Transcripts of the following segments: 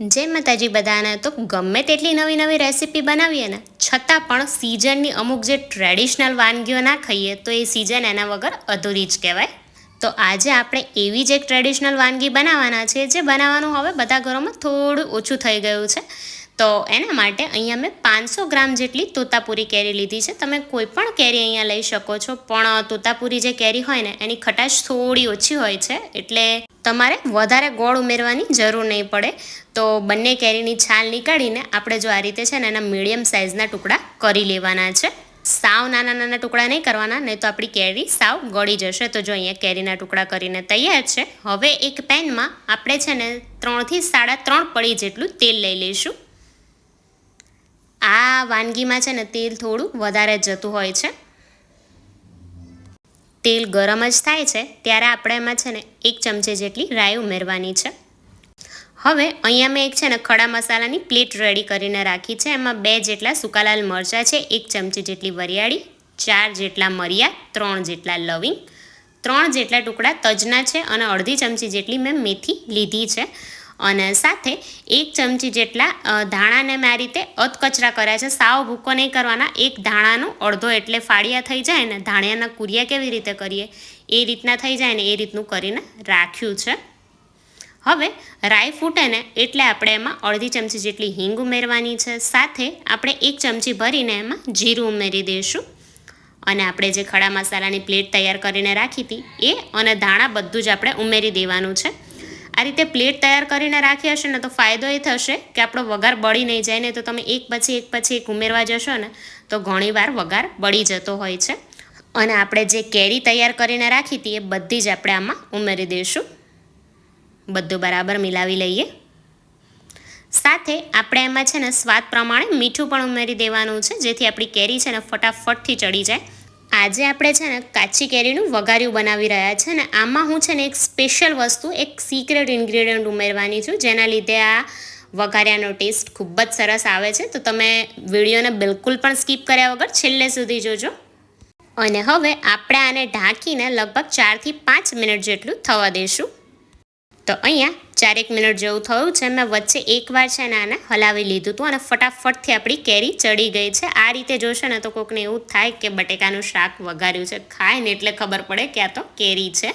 જય માતાજી બધાને. તો ગમે તેટલી નવી નવી રેસીપી બનાવીએ ને, છતાં પણ સિઝનની અમુક જે ટ્રેડિશનલ વાનગીઓ ના ખાઈએ, તો એ સિઝન એના વગર અધૂરી જ કહેવાય. તો આજે આપણે એવી જ એક ટ્રેડિશનલ વાનગી બનાવવાના છે, જે બનાવવાનું હવે બધા ઘરોમાં થોડું ઓછું થઈ ગયું છે. તો એના માટે અહીંયા મેં પાંચસો ગ્રામ જેટલી તોતાપુરી કેરી લીધી છે. તમે કોઈ પણ કેરી અહીંયા લઈ શકો છો, પણ તોતાપુરી જે કેરી હોય ને, એની ખટાશ થોડી ઓછી હોય છે, એટલે તમારે વધારે ગોળ ઉમેરવાની જરૂર નહીં પડે. તો બંને કેરીની છાલ નીકાળીને આપણે જો આ રીતે છે ને એના મીડિયમ સાઇઝના ટુકડા કરી લેવાના છે. સાવ નાના નાના ટુકડા નહીં કરવાના, નહીં તો આપણી કેરી સાવ ગળી જશે. તો જો અહીંયા કેરીના ટુકડા કરીને તૈયાર છે. હવે એક પેનમાં આપણે છે ને ત્રણથી સાડા ત્રણ પડી જેટલું તેલ લઈ લઈશું. આ વાનગીમાં છે ને તેલ થોડું વધારે જતું હોય છે. તેલ ગરમ જ થાય છે, ત્યારે આપણે એમાં છે ને એક ચમચી જેટલી રાઈ ઉમેરવાની છે. હવે અહીંયા મેં એક છે ને ખડા મસાલાની પ્લેટ રેડી કરીને રાખી છે, એમાં બે જેટલા સુકાલાલ મરચાં છે, એક ચમચી જેટલી વરિયાળી, ચાર જેટલા મરિયા, ત્રણ જેટલા લવિંગ, ત્રણ જેટલા ટુકડા તજના છે અને અડધી ચમચી જેટલી મેં મેથી લીધી છે. અને સાથે એક ચમચી જેટલા ધાણાને મેં આ રીતે અધકચરા કર્યા છે. સાવ ભૂકો નહીં કરવાના. એક ધાણાનો અડધો એટલે ફાળિયા થઈ જાય ને ધાણિયાના કુરિયા કેવી રીતે કરીએ? એ રીતના થઈ જાય ને એ રીતનું કરીને રાખ્યું છે. હવે રાઈ ફૂટે ને એટલે આપણે એમાં અડધી ચમચી જેટલી હિંગ ઉમેરવાની છે. સાથે આપણે એક ચમચી ભરીને એમાં જીરું ઉમેરી દઈશું. અને આપણે જે ખડા મસાલાની પ્લેટ તૈયાર કરીને રાખી હતી, એ અને ધાણા બધું જ આપણે ઉમેરી દેવાનું છે. આ રીતે પ્લેટ તૈયાર કરીને રાખી હશે ને તો ફાયદો એ થશે કે આપણો વઘાર બળી નહીં જાય ને તો તમે એક પછી એક પછી એક ઉમેરવા જશો ને તો ઘણીવાર વઘાર બળી જતો હોય છે. અને આપણે જે કેરી તૈયાર કરીને રાખી હતી એ બધી જ આપણે આમાં ઉમેરી દઈશું. બધું બરાબર મિલાવી લઈએ. સાથે આપણે એમાં છે ને સ્વાદ પ્રમાણે મીઠું પણ ઉમેરી દેવાનું છે, જેથી આપણી કેરી છે ને ફટાફટથી ચડી જાય. આજે આપણે છે ને કાચી કેરીનું વઘાર્યું બનાવી રહ્યા છે ને આમાં હું છે ને એક સ્પેશિયલ વસ્તુ, એક સિક્રેટ ઇન્ગ્રેડિયન્ટ ઉમેરવાની છું, જેના લીધે આ વઘાર્યાનો ટેસ્ટ ખૂબ જ સરસ આવે છે. તો તમે વિડીયોને બિલકુલ પણ સ્કીપ કર્યા વગર છેલ્લે સુધી જોજો. અને હવે આપણે આને ઢાંકીને લગભગ ચારથી પાંચ મિનિટ જેટલું થવા દઈશું તો અહીંયા ચારેક મિનિટ જેવું થયું છે. મેં વચ્ચે એકવાર છે ને આને હલાવી લીધું હતું અને ફટાફટથી આપણી કેરી ચડી ગઈ છે. આ રીતે જોશે ને તો કોકને એવું થાય કે બટેકાનું શાક વઘાર્યું છે. ખાય ને એટલે ખબર પડે કે આ તો કેરી છે.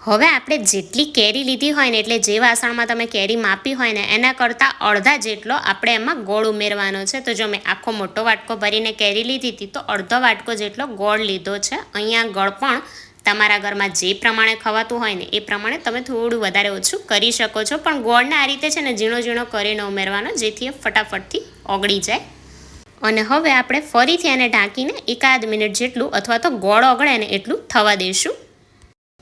હવે આપણે જેટલી કેરી લીધી હોય ને એટલે જે વાસણમાં તમે કેરી માપી હોય ને એના કરતાં અડધા જેટલો આપણે એમાં ગોળ ઉમેરવાનો છે. તો જો મેં આખો મોટો વાટકો ભરીને કેરી લીધી હતી તો અડધો વાટકો જેટલો ગોળ લીધો છે. અહીંયા ગળ પણ તમારા ઘરમાં જે પ્રમાણે ખવાતું હોય ને એ પ્રમાણે તમે થોડું વધારે ઓછું કરી શકો છો. પણ ગોળને આ રીતે છે ને ઝીણો ઝીણો કરીને ઉમેરવાનો, જેથી એ ફટાફટથી ઓગળી જાય. અને હવે આપણે ફરીથી એને ઢાંકીને એકાદ મિનિટ જેટલું અથવા તો ગોળ ઓગળે ને એટલું થવા દઈશું.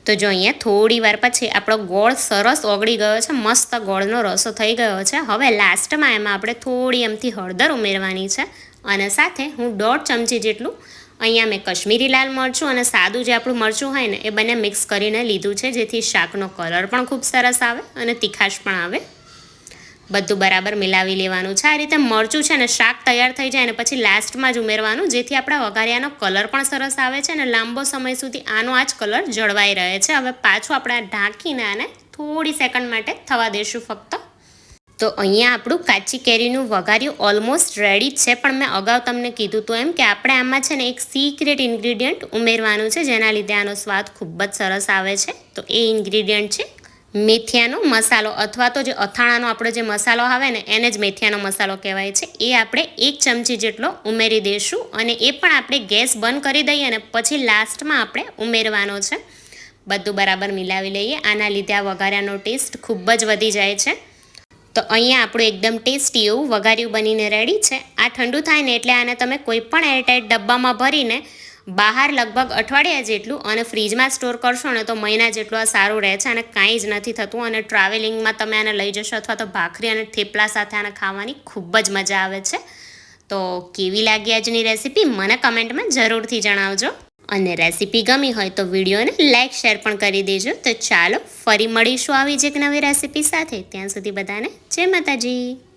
તો જો અહીંયા થોડી વાર પછી આપણો ગોળ સરસ ઓગળી ગયો છે, મસ્ત ગોળનો રસો થઈ ગયો છે. હવે લાસ્ટમાં એમાં આપણે થોડી એમથી હળદર ઉમેરવાની છે. અને સાથે હું દોઢ ચમચી જેટલું અહીંયા મેં કશ્મીરી લાલ મરચું અને સાદું જે આપણું મરચું હોય ને, એ બંને મિક્સ કરીને લીધું છે, જેથી શાકનો કલર પણ ખૂબ સરસ આવે અને તીખાશ પણ આવે. બધું બરાબર મિલાવી લેવાનું છે. આ રીતે મરચું છે ને, શાક તૈયાર થઈ જાય ને, પછી લાસ્ટમાં જ ઉમેરવાનું, જેથી આપણા વઘારિયાનો કલર પણ સરસ આવે છે અને લાંબો સમય સુધી આનો આ જ કલર જળવાઈ રહે છે. હવે પાછું આપણે ઢાંકીને આને થોડી સેકન્ડ માટે થવા દઈશું ફક્ત. તો અહીંયા આપણું કાચી કેરીનું વઘાર્યું ઓલમોસ્ટ રેડી છે. પણ મેં અગાઉ તમને કીધું હતું એમ કે આપણે આમાં છે ને એક સિક્રેટ ઇન્ગ્રીડિયન્ટ ઉમેરવાનું છે, જેના લીધે આનો સ્વાદ ખૂબ જ સરસ આવે છે. તો એ ઇન્ગ્રીડિયન્ટ છે મેથિયાનો મસાલો, અથવા તો જે અથાણાનો આપણો જે મસાલો આવે ને, એને જ મેથિયાનો મસાલો કહેવાય છે. એ આપણે એક ચમચી જેટલો ઉમેરી દઈશું અને એ પણ આપણે ગેસ બંધ કરી દઈએ અને પછી લાસ્ટમાં આપણે ઉમેરવાનો છે. બધું બરાબર મિલાવી લઈએ. આના લીધે આ વઘાર્યાનો ટેસ્ટ ખૂબ જ વધી જાય છે. તો અહીંયા આપણું એકદમ ટેસ્ટી એવું વઘાર્યું બનીને રેડી છે. આ ઠંડુ થાય ને એટલે આને તમે કોઈ પણ એરટાઈટ ડબ્બામાં ભરીને બહાર લગભગ અઠવાડિયા જેટલું અને ફ્રીજમાં સ્ટોર કરશો ને તો મહિના જેટલું આ સારું રહે છે અને કાંઈ જ નથી થતું અને ટ્રાવેલિંગમાં તમે આને લઈ જશો અથવા તો ભાખરી અને થેપલા સાથે આને ખાવાની ખૂબ જ મજા આવે છે. તો કેવી લાગી આજની રેસીપી મને કમેન્ટમાં જરૂરથી જણાવજો. અને રેસીપી ગમી હોય તો વિડીયોને લાઇક શેર પણ કરી દેજો. તો ચાલો ફરી મળીશું આવી જ એક નવી રેસીપી સાથે. ત્યાં સુધી બધાને જય માતાજી.